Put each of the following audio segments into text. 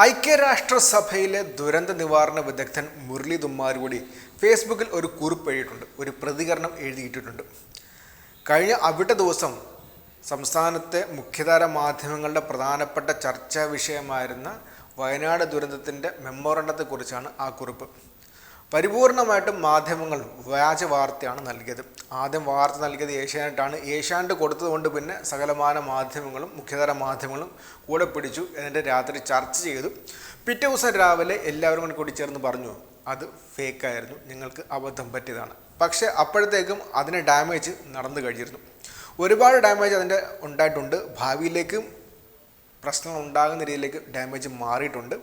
ഐക്യരാഷ്ട്രസഭയിലെ ദുരന്ത നിവാരണ വിദഗ്ധൻ മുരളി തുമ്മാരുകൂടി ഫേസ്ബുക്കിൽ ഒരു കുറിപ്പ് എഴുതിയിട്ടുണ്ട്. ഒരു പ്രതികരണം എഴുതിയിട്ടിട്ടുണ്ട്. കഴിഞ്ഞ അവിട്ട ദിവസം സംസ്ഥാനത്തെ മുഖ്യധാര മാധ്യമങ്ങളുടെ പ്രധാനപ്പെട്ട ചർച്ചാ വിഷയമായിരുന്ന വയനാട് ദുരന്തത്തിന്റെ മെമ്മോറണ്ടത്തെക്കുറിച്ചാണ് ആ കുറിപ്പ്. പരിപൂർണമായിട്ടും മാധ്യമങ്ങൾ വ്യാജ വാർത്തയാണ് നൽകിയത്. ആദ്യം വാർത്ത നൽകിയത് ഏഷ്യാനെറ്റാണ്. ഏഷ്യാനെറ്റ് കൊടുത്തതുകൊണ്ട് പിന്നെ സകലമാന മാധ്യമങ്ങളും മുഖ്യതര മാധ്യമങ്ങളും കൂടെ പിടിച്ചു. എന്നിട്ട് രാത്രി ചർച്ച ചെയ്തു. പിറ്റേ ദിവസം രാവിലെ എല്ലാവരും കൂടി കൂടി ചേർന്ന് പറഞ്ഞു അത് ഫേക്കായിരുന്നു നിങ്ങൾക്ക് അബദ്ധം പറ്റിയതാണ്. പക്ഷേ അപ്പോഴത്തേക്കും അതിന് ഡാമേജ് നടന്നു കഴിഞ്ഞിരുന്നു. ഒരുപാട് ഡാമേജ് അതിന്റെ ഉണ്ടായിട്ടുണ്ട്. ഭാവിയിലേക്കും പ്രശ്നങ്ങൾ ഉണ്ടാകുന്ന രീതിയിലേക്ക് ഡാമേജ് മാറിയിട്ടുണ്ട്.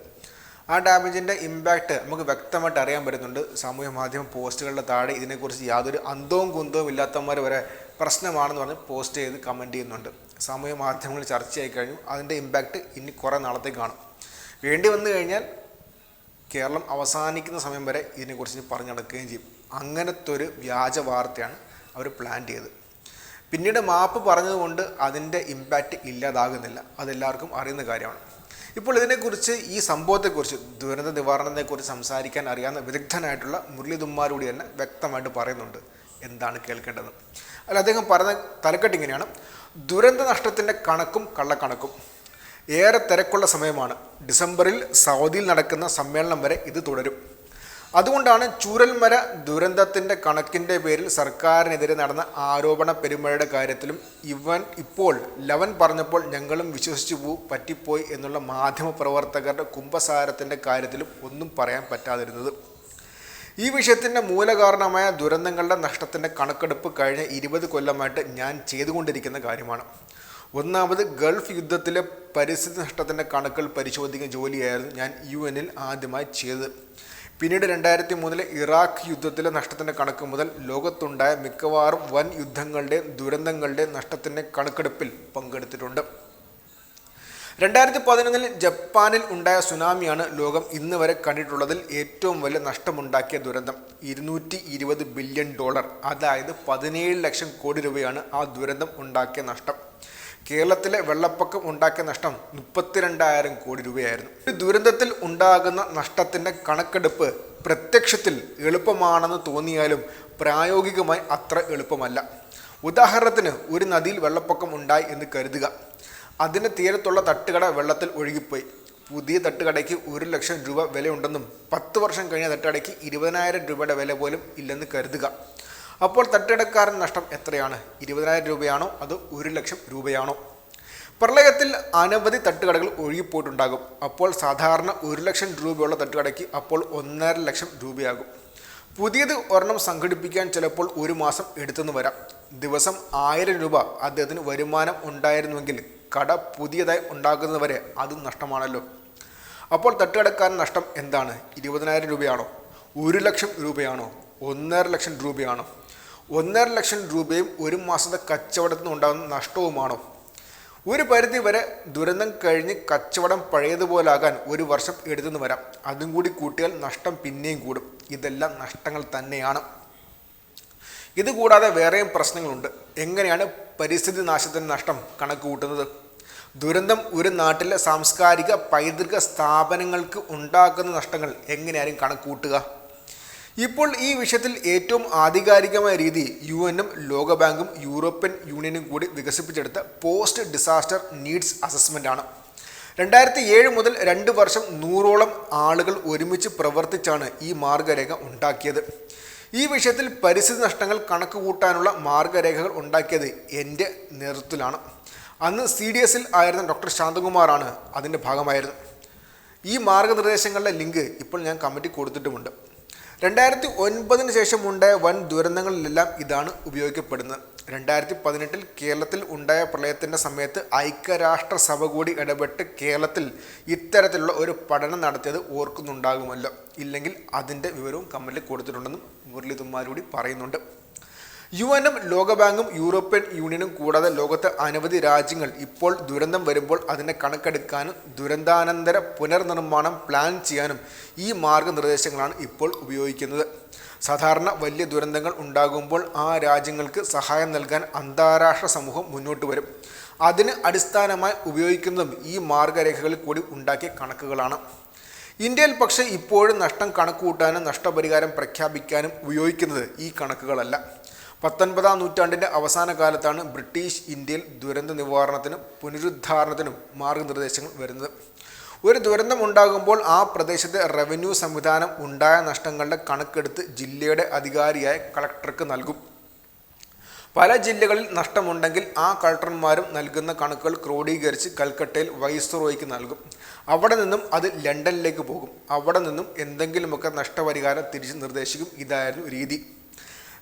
ആ ഡാമേജിന്റെ ഇമ്പാക്റ്റ് നമുക്ക് വ്യക്തമായിട്ട് അറിയാൻ പറ്റുന്നുണ്ട്. സാമൂഹ്യ മാധ്യമ പോസ്റ്റുകളുടെ താഴെ ഇതിനെക്കുറിച്ച് യാതൊരു അന്തവും കുന്തവും ഇല്ലാത്തവന്മാർ വരെ പ്രശ്നമാണെന്ന് പറഞ്ഞ് പോസ്റ്റ് ചെയ്ത് കമന്റ് ചെയ്യുന്നുണ്ട്. സാമൂഹ്യ മാധ്യമങ്ങൾ ചർച്ചയായി കഴിഞ്ഞു. അതിന്റെ ഇമ്പാക്റ്റ് ഇനി കുറേ നാളത്തേക്ക് കാണും. വേണ്ടി വന്നു കഴിഞ്ഞാൽ കേരളം അവസാനിക്കുന്ന സമയം വരെ ഇതിനെക്കുറിച്ച് പറഞ്ഞു നടക്കുകയും ചെയ്യും. അങ്ങനത്തെ ഒരു വ്യാജ വാർത്തയാണ് അവർ പ്ലാൻ ചെയ്തത്. പിന്നീട് മാപ്പ് പറഞ്ഞതുകൊണ്ട് അതിന്റെ ഇമ്പാക്റ്റ് ഇല്ലാതാകുന്നില്ല. അതെല്ലാവർക്കും അറിയുന്ന കാര്യമാണ്. ഇപ്പോൾ ഇതിനെക്കുറിച്ച് ഈ സംഭവത്തെക്കുറിച്ച് ദുരന്ത നിവാരണത്തെക്കുറിച്ച് സംസാരിക്കാൻ അറിയാവുന്ന വിദഗ്ധനായിട്ടുള്ള മുരളീതുമ്മാരൂടി തന്നെ വ്യക്തമായിട്ട് പറയുന്നുണ്ട്. എന്താണ് കേൾക്കേണ്ടത്? അല്ല അദ്ദേഹം പറഞ്ഞ തലക്കെട്ട് ഇങ്ങനെയാണ്. ദുരന്ത നഷ്ടത്തിന്റെ കണക്കും കള്ളക്കണക്കും. ഏറെ തിരക്കുള്ള സമയമാണ്. ഡിസംബറിൽ സൗദിയിൽ നടക്കുന്ന സമ്മേളനം വരെ ഇത് തുടരും. അതുകൊണ്ടാണ് ചൂരൽമര ദുരന്തത്തിന്റെ കണക്കിന്റെ പേരിൽ സർക്കാരിനെതിരെ നടന്ന ആരോപണ പെരുമഴയുടെ കാര്യത്തിലും ഇവൻ ഇപ്പോൾ ലവൻ പറഞ്ഞപ്പോൾ ഞങ്ങളും വിശ്വസിച്ചു പോ പറ്റിപ്പോയി എന്നുള്ള മാധ്യമ പ്രവർത്തകരുടെ കുംഭസാരത്തിന്റെ കാര്യത്തിലും ഒന്നും പറയാൻ പറ്റാതിരുന്നത്. ഈ വിഷയത്തിന്റെ മൂലകാരണമായ ദുരന്തങ്ങളുടെ നഷ്ടത്തിന്റെ കണക്കെടുപ്പ് കഴിഞ്ഞ ഇരുപത് കൊല്ലമായിട്ട് ഞാൻ ചെയ്തുകൊണ്ടിരിക്കുന്ന കാര്യമാണ്. ഒന്നാമത് ഗൾഫ് യുദ്ധത്തിലെ പരിസ്ഥിതി നഷ്ടത്തിന്റെ കണക്കുകൾ പരിശോധിക്കുന്ന ജോലിയായിരുന്നു ഞാൻ യു എനിൽ ആദ്യമായി ചെയ്തത്. പിന്നീട് രണ്ടായിരത്തി മൂന്നിലെ ഇറാഖ് യുദ്ധത്തിലെ നഷ്ടത്തിന്റെ കണക്ക് മുതൽ ലോകത്തുണ്ടായ മിക്കവാറും വൻ യുദ്ധങ്ങളുടെയും ദുരന്തങ്ങളുടെയും നഷ്ടത്തിന്റെ കണക്കെടുപ്പിൽ പങ്കെടുത്തിട്ടുണ്ട്. രണ്ടായിരത്തി പതിനൊന്നിൽ ജപ്പാനിൽ ഉണ്ടായ സുനാമിയാണ് ലോകം ഇന്ന് വരെ കണ്ടിട്ടുള്ളതിൽ ഏറ്റവും വലിയ നഷ്ടമുണ്ടാക്കിയ ദുരന്തം. ഇരുന്നൂറ്റി ഇരുപത് ബില്യൺ ഡോളർ അതായത് പതിനേഴ് ലക്ഷം കോടി രൂപയാണ് ആ ദുരന്തം ഉണ്ടാക്കിയ നഷ്ടം. കേരളത്തിലെ വെള്ളപ്പൊക്കം ഉണ്ടാക്കിയ നഷ്ടം മുപ്പത്തിരണ്ടായിരം കോടി രൂപയായിരുന്നു. ഒരു ദുരന്തത്തിൽ ഉണ്ടാകുന്ന നഷ്ടത്തിന്റെ കണക്കെടുപ്പ് പ്രത്യക്ഷത്തിൽ എളുപ്പമാണെന്ന് തോന്നിയാലും പ്രായോഗികമായി അത്ര എളുപ്പമല്ല. ഉദാഹരണത്തിന് ഒരു നദിയിൽ വെള്ളപ്പൊക്കം ഉണ്ടായി എന്ന് കരുതുക. അതിന് തീരത്തുള്ള തട്ടുകട വെള്ളത്തിൽ ഒഴുകിപ്പോയി. പുതിയ തട്ടുകടയ്ക്ക് ഒരു ലക്ഷം രൂപ വിലയുണ്ടെന്നും പത്ത് വർഷം കഴിഞ്ഞ തട്ടുകടയ്ക്ക് ഇരുപതിനായിരം രൂപയുടെ വില പോലും ഇല്ലെന്ന് കരുതുക. അപ്പോൾ തട്ടിടക്കാരൻ നഷ്ടം എത്രയാണ്? ഇരുപതിനായിരം രൂപയാണോ? അതോ ഒരു ലക്ഷം രൂപയാണോ? പ്രളയത്തിൽ അനവധി തട്ടുകടകൾ ഒഴുകിപ്പോയിട്ടുണ്ടാകും. അപ്പോൾ സാധാരണ ഒരു ലക്ഷം രൂപയുള്ള തട്ടുകടയ്ക്ക് അപ്പോൾ ഒന്നര ലക്ഷം രൂപയാകും. പുതിയത് ഒരെണ്ണം സംഘടിപ്പിക്കാൻ ചിലപ്പോൾ ഒരു മാസം എടുത്തെന്ന് വരാം. ദിവസം ആയിരം രൂപ അദ്ദേഹത്തിന് വരുമാനം ഉണ്ടായിരുന്നുവെങ്കിൽ കട പുതിയതായി ഉണ്ടാക്കുന്നവരെ അതും നഷ്ടമാണല്ലോ. അപ്പോൾ തട്ടുകടക്കാരൻ നഷ്ടം എന്താണ്? ഇരുപതിനായിരം രൂപയാണോ? ഒരു ലക്ഷം രൂപയാണോ? ഒന്നര ലക്ഷം രൂപയാണോ. ഒന്നര ലക്ഷം രൂപയും ഒരു മാസത്തെ കച്ചവടത്തിൽ നിന്നുണ്ടാകുന്ന നഷ്ടവുമാണോ. ഒരു പരിധി വരെ ദുരന്തം കഴിഞ്ഞ് കച്ചവടം പഴയതുപോലാകാൻ ഒരു വർഷം എടുത്തുനിന്ന് വരാം. അതും കൂടി കൂട്ടിയാൽ നഷ്ടം പിന്നെയും കൂടും. ഇതെല്ലാം നഷ്ടങ്ങൾ തന്നെയാണ്. ഇതുകൂടാതെ വേറെയും പ്രശ്നങ്ങളുണ്ട്. എങ്ങനെയാണ് പരിസ്ഥിതി നാശത്തിന് നഷ്ടം കണക്ക് കൂട്ടുന്നത്? ദുരന്തം ഒരു നാട്ടിലെ സാംസ്കാരിക പൈതൃക സ്ഥാപനങ്ങൾക്ക് ഉണ്ടാക്കുന്ന നഷ്ടങ്ങൾ എങ്ങനെയായാലും കണക്ക് കൂട്ടുക. ഇപ്പോൾ ഈ വിഷയത്തിൽ ഏറ്റവും ആധികാരികമായ രീതി യു എനും ലോകബാങ്കും യൂറോപ്യൻ യൂണിയനും കൂടി വികസിപ്പിച്ചെടുത്ത പോസ്റ്റ് ഡിസാസ്റ്റർ നീഡ്സ് അസസ്മെന്റ് ആണ്. രണ്ടായിരത്തി ഏഴ് മുതൽ രണ്ട് വർഷം നൂറോളം ആളുകൾ ഒരുമിച്ച് പ്രവർത്തിച്ചാണ് ഈ മാർഗരേഖ ഉണ്ടാക്കിയത്. ഈ വിഷയത്തിൽ പരിസ്ഥിതി നഷ്ടങ്ങൾ കണക്ക് കൂട്ടാനുള്ള മാർഗരേഖകൾ ഉണ്ടാക്കിയത് എന്റെ നേതൃത്വത്തിലാണ്. അന്ന് സി ഡി എസിൽ ആയിരുന്ന ഡോക്ടർ ശാന്തകുമാറാണ് അതിന്റെ ഭാഗമായിരുന്നു ഈ മാർഗനിർദ്ദേശങ്ങളുടെ ലിങ്ക് ഇപ്പോൾ ഞാൻ കമ്മിറ്റി കൊടുത്തിട്ടുമുണ്ട്. രണ്ടായിരത്തി ഒൻപതിന് ശേഷം ഉണ്ടായ വൻ ദുരന്തങ്ങളിലെല്ലാം ഇതാണ് ഉപയോഗിക്കപ്പെടുന്നത്. രണ്ടായിരത്തി പതിനെട്ടിൽ കേരളത്തിൽ ഉണ്ടായ പ്രളയത്തിന്റെ സമയത്ത് ഐക്യരാഷ്ട്രസഭ കൂടി ഇടപെട്ട് കേരളത്തിൽ ഇത്തരത്തിലുള്ള ഒരു പഠനം നടത്തിയത് ഓർക്കുന്നുണ്ടാകുമല്ലോ. ഇല്ലെങ്കിൽ അതിന്റെ വിവരവും കമ്മലിൽ കൊടുത്തിട്ടുണ്ടെന്നും മുരളി പറയുന്നുണ്ട്. യു എനും ലോകബാങ്കും യൂറോപ്യൻ യൂണിയനും കൂടാതെ ലോകത്തെ അനവധി രാജ്യങ്ങൾ ഇപ്പോൾ ദുരന്തം വരുമ്പോൾ അതിനെ കണക്കെടുക്കാനും ദുരന്താനന്തര പുനർനിർമ്മാണം പ്ലാൻ ചെയ്യാനും ഈ മാർഗനിർദ്ദേശങ്ങളാണ് ഇപ്പോൾ ഉപയോഗിക്കുന്നത്. സാധാരണ വലിയ ദുരന്തങ്ങൾ ഉണ്ടാകുമ്പോൾ ആ രാജ്യങ്ങൾക്ക് സഹായം നൽകാൻ അന്താരാഷ്ട്ര സമൂഹം മുന്നോട്ട് വരും. അതിന് അടിസ്ഥാനമായി ഉപയോഗിക്കുന്നതും ഈ മാർഗരേഖകളിൽ കൂടി ഉണ്ടാക്കിയ കണക്കുകളാണ്. ഇന്ത്യയിൽ പക്ഷേ ഇപ്പോഴും നഷ്ടം കണക്കുകൂട്ടാനും നഷ്ടപരിഹാരം പ്രഖ്യാപിക്കാനും ഉപയോഗിക്കുന്നത് ഈ കണക്കുകളല്ല. പത്തൊൻപതാം നൂറ്റാണ്ടിന്റെ അവസാന കാലത്താണ് ബ്രിട്ടീഷ് ഇന്ത്യയിൽ ദുരന്ത നിവാരണത്തിനും പുനരുദ്ധാരണത്തിനും മാർഗനിർദ്ദേശങ്ങൾ വരുന്നത്. ഒരു ദുരന്തം ഉണ്ടാകുമ്പോൾ ആ പ്രദേശത്തെ റവന്യൂ സംവിധാനം ഉണ്ടായ നഷ്ടങ്ങളുടെ കണക്കെടുത്ത് ജില്ലയുടെ അധികാരിയായ കളക്ടർക്ക് നൽകും. പല ജില്ലകളിൽ നഷ്ടമുണ്ടെങ്കിൽ ആ കളക്ടർമാരും നൽകുന്ന കണക്കുകൾ ക്രോഡീകരിച്ച് കൽക്കട്ടയിൽ വൈസ്രോയ്ക്ക് നൽകും. അവിടെ നിന്നും അത് ലണ്ടനിലേക്ക് പോകും. അവിടെ നിന്നും എന്തെങ്കിലുമൊക്കെ നഷ്ടപരിഹാരം തിരിച്ച് നിർദ്ദേശിക്കും. ഇതായിരുന്നു രീതി.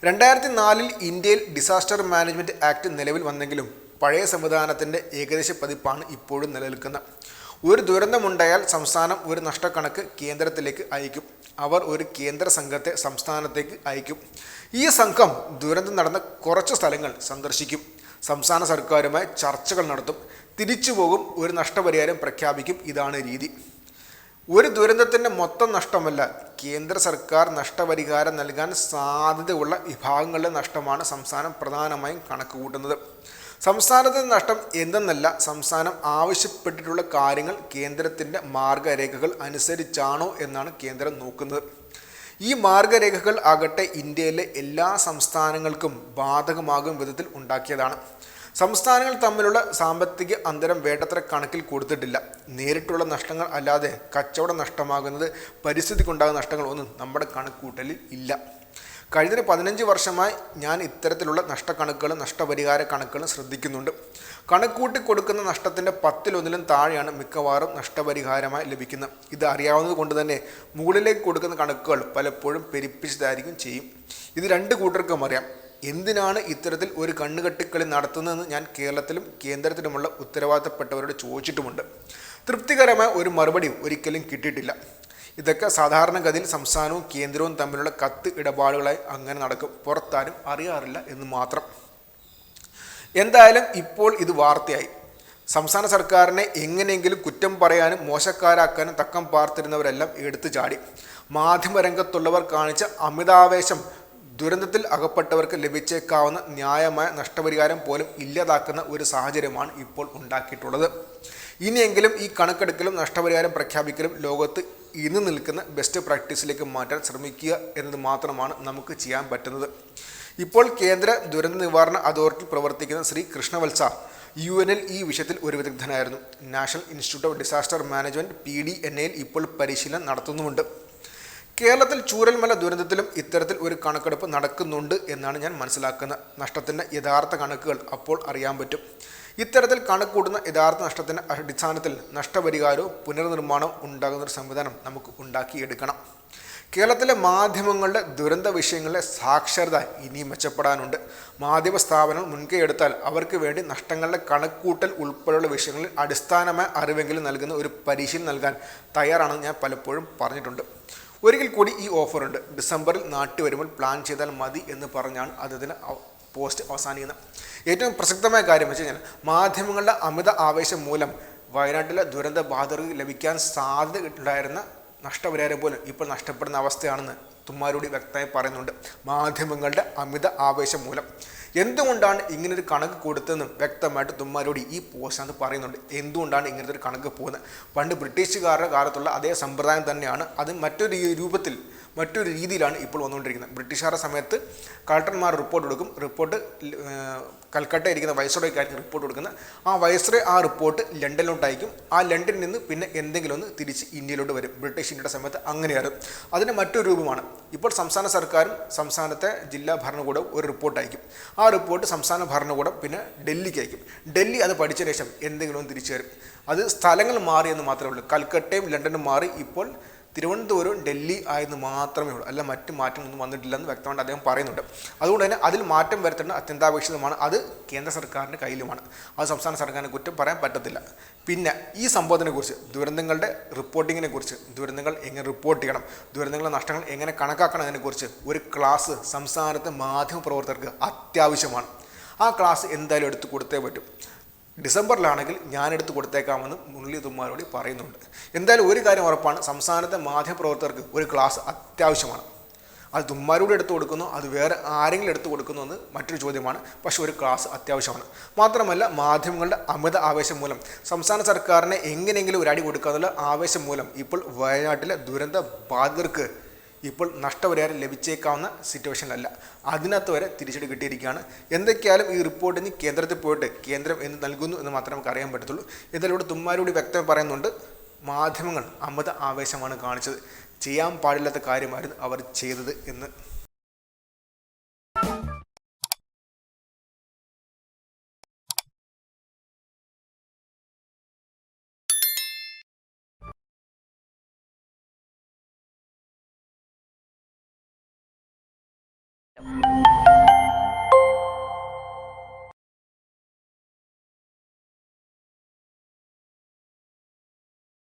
രണ്ടായിരത്തി നാലിൽ ഇന്ത്യയിൽ ഡിസാസ്റ്റർ മാനേജ്മെന്റ് ആക്ട് നിലവിൽ വന്നെങ്കിലും പഴയ സംവിധാനത്തിന്റെ ഏകദേശ പതിപ്പാണ് ഇപ്പോഴും നിലനിൽക്കുന്നത് ഒരു ദുരന്തമുണ്ടായാൽ സംസ്ഥാനം ഒരു നഷ്ടക്കണക്ക് കേന്ദ്രത്തിലേക്ക് അയക്കും. അവർ ഒരു കേന്ദ്ര സംഘത്തെ സംസ്ഥാനത്തേക്ക് അയക്കും. ഈ സംഘം ദുരന്തം നടന്ന കുറച്ച് സ്ഥലങ്ങൾ സന്ദർശിക്കും. സംസ്ഥാന സർക്കാരുമായി ചർച്ചകൾ നടത്തും. തിരിച്ചു പോകും. ഒരു നഷ്ടപരിഹാരം പ്രഖ്യാപിക്കും. ഇതാണ് രീതി. ഒരു ദുരന്തത്തിന്റെ മൊത്തം നഷ്ടമല്ല കേന്ദ്ര സർക്കാർ നഷ്ടപരിഹാരം നൽകാൻ സാധ്യതയുള്ള വിഭാഗങ്ങളുടെ നഷ്ടമാണ് സംസ്ഥാനം പ്രധാനമായും കണക്ക് കൂട്ടുന്നത് സംസ്ഥാനത്തിന്റെ നഷ്ടം എന്തെന്നല്ല സംസ്ഥാനം ആവശ്യപ്പെട്ടിട്ടുള്ള കാര്യങ്ങൾ കേന്ദ്രത്തിന്റെ മാർഗരേഖകൾ അനുസരിച്ചാണോ എന്നാണ് കേന്ദ്രം നോക്കുന്നത്. ഈ മാർഗരേഖകൾ ആകട്ടെ ഇന്ത്യയിലെ എല്ലാ സംസ്ഥാനങ്ങൾക്കും ബാധകമാകും വിധത്തിൽ ഉണ്ടാക്കിയതാണ്. സംസ്ഥാനങ്ങൾ തമ്മിലുള്ള സാമ്പത്തിക അന്തരം വേണ്ടത്ര കണക്കിൽ കൊടുത്തിട്ടില്ല. നേരിട്ടുള്ള നഷ്ടങ്ങൾ അല്ലാതെ കച്ചവടം നഷ്ടമാകുന്നത് പരിസ്ഥിതിക്കുണ്ടാകുന്ന നഷ്ടങ്ങൾ ഒന്നും നമ്മുടെ കണക്കൂട്ടലിൽ ഇല്ല. കഴിഞ്ഞ പതിനഞ്ച് വർഷമായി ഞാൻ ഇത്തരത്തിലുള്ള നഷ്ടക്കണക്കുകളും നഷ്ടപരിഹാര കണക്കുകളും ശ്രദ്ധിക്കുന്നുണ്ട്. കണക്കൂട്ടി കൊടുക്കുന്ന നഷ്ടത്തിന്റെ പത്തിലൊന്നിലും താഴെയാണ് മിക്കവാറും നഷ്ടപരിഹാരമായി ലഭിക്കുന്നത്. ഇത് അറിയാവുന്നത് കൊണ്ട് തന്നെ മുകളിലേക്ക് കൊടുക്കുന്ന കണക്കുകൾ പലപ്പോഴും പെരിപ്പിച്ചതായിരിക്കും ചെയ്യും. ഇത് രണ്ട് കൂട്ടർക്കും അറിയാം. എന്തിനാണ് ഇത്തരത്തിൽ ഒരു കണ്ണുകെട്ടിക്കളി നടത്തുന്നതെന്ന് ഞാൻ കേരളത്തിലും കേന്ദ്രത്തിലുമുള്ള ഉത്തരവാദിത്തപ്പെട്ടവരോട് ചോദിച്ചിട്ടുമുണ്ട്. തൃപ്തികരമായ ഒരു മറുപടി ഒരിക്കലും കിട്ടിയിട്ടില്ല. ഇതൊക്കെ സാധാരണഗതിയിൽ സംസ്ഥാനവും കേന്ദ്രവും തമ്മിലുള്ള കത്ത് ഇടപാടുകളായി അങ്ങനെ നടക്കും. പുറത്താരും അറിയാറില്ല എന്ന് മാത്രം. എന്തായാലും ഇപ്പോൾ ഇത് വാർത്തയായി. സംസ്ഥാന സർക്കാരിനെ എങ്ങനെയെങ്കിലും കുറ്റം പറയാനും മോശക്കാരാക്കാനും തക്കം പാർത്തിരുന്നവരെല്ലാം എടുത്തു ചാടി. മാധ്യമരംഗത്തുള്ളവർ കാണിച്ച അമിതാവേശം ദുരന്തത്തിൽ അകപ്പെട്ടവർക്ക് ലഭിച്ചേക്കാവുന്ന ന്യായമായ നഷ്ടപരിഹാരം പോലും ഇല്ലാതാക്കുന്ന ഒരു സാഹചര്യമാണ് ഇപ്പോൾ ഉണ്ടാക്കിയിട്ടുള്ളത്. ഇനിയെങ്കിലും ഈ കണക്കെടുക്കലും നഷ്ടപരിഹാരം പ്രഖ്യാപിക്കലും ലോകത്ത് ഇന്ന് നിൽക്കുന്ന ബെസ്റ്റ് പ്രാക്ടീസിലേക്ക് മാറ്റാൻ ശ്രമിക്കുക എന്നത് മാത്രമാണ് നമുക്ക് ചെയ്യാൻ പറ്റുന്നത്. ഇപ്പോൾ കേന്ദ്ര ദുരന്ത നിവാരണ അതോറിറ്റി പ്രവർത്തിക്കുന്ന Shri Krishnavatsa U N L ഈ വിഷയത്തിൽ ഒരു വിദഗ്ധനായിരുന്നു. National institute of disaster management P D N എയിൽ ഇപ്പോൾ പരിശീലനം നടത്തുന്നുമുണ്ട്. കേരളത്തിൽ ചൂരൽമല ദുരന്തത്തിലും ഇത്തരത്തിൽ ഒരു കണക്കെടുപ്പ് നടക്കുന്നുണ്ട് എന്നാണ് ഞാൻ മനസ്സിലാക്കുന്നത് നഷ്ടത്തിന്റെ യഥാർത്ഥ കണക്കുകൾ അപ്പോൾ അറിയാൻ പറ്റും. ഇത്തരത്തിൽ കണക്കൂട്ടുന്ന യഥാർത്ഥ നഷ്ടത്തിന്റെ അടിസ്ഥാനത്തിൽ നഷ്ടപരിഹാരവും പുനർനിർമ്മാണവും ഉണ്ടാകുന്ന ഒരു സംവിധാനം നമുക്ക് ഉണ്ടാക്കിയെടുക്കണം. കേരളത്തിലെ മാധ്യമങ്ങളുടെ ദുരന്ത വിഷയങ്ങളിലെ സാക്ഷരത ഇനിയും മെച്ചപ്പെടാനുണ്ട്. മാധ്യമ സ്ഥാപനങ്ങൾ മുൻകൈ എടുത്താൽ അവർക്ക് വേണ്ടി നഷ്ടങ്ങളുടെ കണക്കൂട്ടൽ ഉൾപ്പെടെയുള്ള വിഷയങ്ങളിൽ അടിസ്ഥാനമായ അറിവെങ്കിലും നൽകുന്ന ഒരു പരിശീലനം നൽകാൻ തയ്യാറാണെന്ന് ഞാൻ പലപ്പോഴും പറഞ്ഞിട്ടുണ്ട്. ഒരിക്കൽ കൂടി ഈ ഓഫറുണ്ട് ഡിസംബറിൽ നാട്ടിൽ വരുമ്പോൾ പ്ലാൻ ചെയ്താൽ മതി എന്ന് പറഞ്ഞാണ് അദ്ദേഹത്തിന് പോസ്റ്റ് അവസാനിക്കുന്നത്. ഏറ്റവും പ്രസക്തമായ കാര്യം വെച്ച് കഴിഞ്ഞാൽ മാധ്യമങ്ങളുടെ അമിത ആവേശം മൂലം വയനാട്ടിലെ ദുരന്ത ബാധിതർക്ക് ലഭിക്കാൻ സാധ്യത ഉണ്ടായിരുന്ന നഷ്ടപരിഹാരം പോലും ഇപ്പോൾ നഷ്ടപ്പെടുന്ന അവസ്ഥയാണെന്ന് തുമ്മാരൂടി വ്യക്തമായി പറയുന്നുണ്ട്. മാധ്യമങ്ങളുടെ അമിത ആവേശം മൂലം. എന്തുകൊണ്ടാണ് ഇങ്ങനൊരു കണക്ക് കൊടുത്തതെന്നും വ്യക്തമായിട്ട് തുമ്മാരോട് ഈ പോസ്റ്റിനകത്ത് പറയുന്നുണ്ട്. എന്തുകൊണ്ടാണ് ഇങ്ങനത്തെ ഒരു കണക്ക് പോകുന്നത്? പണ്ട് ബ്രിട്ടീഷുകാരുടെ കാലത്തുള്ള അതേ സമ്പ്രദായം തന്നെയാണ്. അത് മറ്റൊരു രൂപത്തിൽ മറ്റൊരു രീതിയിലാണ് ഇപ്പോൾ വന്നുകൊണ്ടിരിക്കുന്നത്. ബ്രിട്ടീഷുകാരുടെ സമയത്ത് കളക്ടർമാർ റിപ്പോർട്ട് കൊടുക്കും റിപ്പോർട്ട് കൽക്കട്ട ഇരിക്കുന്ന വൈസ്രോയ്ക്കായിരിക്കും റിപ്പോർട്ട് കൊടുക്കുന്നത്. ആ വൈസ്രോയ് ആ റിപ്പോർട്ട് ലണ്ടനിലോട്ട് അയക്കും. ആ ലണ്ടനിൽ നിന്ന് പിന്നെ എന്തെങ്കിലും ഒന്ന് തിരിച്ച് ഇന്ത്യയിലോട്ട് വരും. ബ്രിട്ടീഷ് ഇന്ത്യയുടെ സമയത്ത് അങ്ങനെയായിരുന്നു. അതിന്റെ മറ്റൊരു രൂപമാണ്. ഇപ്പോൾ സംസ്ഥാന സർക്കാരും സംസ്ഥാനത്തെ ജില്ലാ ഭരണകൂടവും ഒരു റിപ്പോർട്ട് അയക്കും. ആ റിപ്പോർട്ട് സംസ്ഥാന ഭരണകൂടം പിന്നെ ഡൽഹിക്ക് അയക്കും. ഡൽഹി അത് പഠിച്ച ശേഷം എന്തെങ്കിലും ഒന്ന് തിരിച്ചു വരും. അത് സ്ഥലങ്ങൾ മാറിയെന്ന് മാത്രമേ ഉള്ളൂ. കൽക്കട്ടയും ലണ്ടനും മാറി ഇപ്പോൾ തിരുവനന്തപുരം ഡൽഹി ആയെന്ന് മാത്രമേ ഉള്ളൂ. അല്ല മറ്റ് മാറ്റമൊന്നും വന്നിട്ടില്ലെന്ന് വ്യക്തമായിട്ട് അദ്ദേഹം പറയുന്നുണ്ട്. അതുകൊണ്ട് തന്നെ അതിൽ മാറ്റം വരുത്തേണ്ട അത്യന്താപേക്ഷിതമാണ്. അത് കേന്ദ്ര സർക്കാരിന്റെ കയ്യിലുമാണ്. അത് സംസ്ഥാന സർക്കാരിനെ കുറ്റം പറയാൻ പറ്റത്തില്ല. പിന്നെ ഈ സംഭവത്തിനെ കുറിച്ച് ദുരന്തങ്ങളുടെ റിപ്പോർട്ടിങ്ങിനെ കുറിച്ച് ദുരന്തങ്ങൾ എങ്ങനെ റിപ്പോർട്ട് ചെയ്യണം ദുരന്തങ്ങളുടെ നഷ്ടങ്ങൾ എങ്ങനെ കണക്കാക്കണം അതിനെക്കുറിച്ച് ഒരു ക്ലാസ് സംസ്ഥാനത്തെ മാധ്യമപ്രവർത്തകർക്ക് അത്യാവശ്യമാണ്. ആ ക്ലാസ് എന്തായാലും എടുത്ത് കൊടുത്തേ പറ്റും. ഡിസംബറിലാണെങ്കിൽ ഞാനെടുത്ത് കൊടുത്തേക്കാമെന്ന് മുരളി തുമ്മാരോട് പറയുന്നുണ്ട്. എന്തായാലും ഒരു കാര്യം ഉറപ്പാണ് സംസ്ഥാനത്തെ മാധ്യമപ്രവർത്തകർക്ക് ഒരു ക്ലാസ് അത്യാവശ്യമാണ്. അത് തുമ്മാരൂടെ എടുത്തു കൊടുക്കുന്നു അത് വേറെ ആരെങ്കിലും എടുത്തു കൊടുക്കുന്നു എന്ന് മറ്റൊരു ചോദ്യമാണ്. പക്ഷേ ഒരു ക്ലാസ് അത്യാവശ്യമാണ്. മാത്രമല്ല മാധ്യമങ്ങളുടെ അമിത ആവേശം മൂലം സംസ്ഥാന സർക്കാരിനെ എങ്ങനെയെങ്കിലും ഒരു അടി കൊടുക്കാന്നുള്ള ആവേശം മൂലം ഇപ്പോൾ വയനാട്ടിലെ ദുരന്ത ബാധിതർക്ക് ഇപ്പോൾ നഷ്ടപരിഹാരം ലഭിച്ചേക്കാവുന്ന സിറ്റുവേഷനിലല്ല അതിനകത്ത് വരെ തിരിച്ചടി കിട്ടിയിരിക്കുകയാണ്. എന്തൊക്കെയാലും ഈ റിപ്പോർട്ടിന് കേന്ദ്രത്തിൽ പോയിട്ട് കേന്ദ്രം എന്ത് നൽകുന്നു എന്ന് മാത്രമേ നമുക്ക് അറിയാൻ പറ്റത്തുള്ളൂ. ഇതിലൂടെ തുമ്മാരോട് വ്യക്തമായി പറയുന്നുണ്ട് മാധ്യമങ്ങൾ അമിത ആവേശമാണ് കാണിച്ചത്. ചെയ്യാൻ പാടില്ലാത്ത കാര്യമായിരുന്നു അവർ ചെയ്തത് എന്ന്. you